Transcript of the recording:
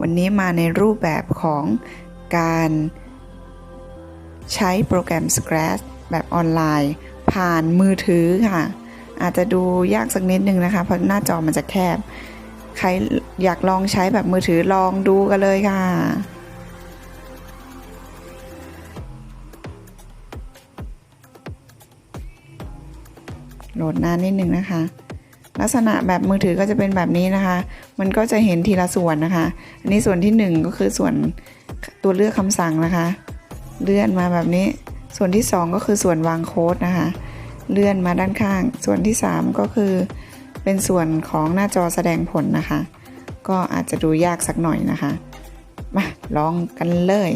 วันนี้มาในรูปแบบของการใช้โปรแกรม Scratch แบบออนไลน์ ผ่านมือถือค่ะ อาจจะดูยากสักนิดนึงนะคะ เพราะหน้าจอมันจะแคบ ใครอยากลองใช้แบบมือถือลองดูกันเลยค่ะโหลดนานนิดนึงนะคะ ลักษณะแบบมือถือก็จะเป็นแบบนี้นะคะ มันก็จะเห็นทีละส่วนนะคะ อันนี้ส่วนที่ 1 ก็คือส่วนตัวเลือกคำสั่งนะคะ เลื่อนมาแบบนี้ ส่วนที่ 2 ก็คือส่วนวางโค้ดนะคะ เลื่อนมาด้านข้าง ส่วนที่ 3 ก็คือ เป็นส่วนของหน้าจอแสดงผลนะคะ ก็อาจจะดูยากสักหน่อยนะคะ มาลองกันเลย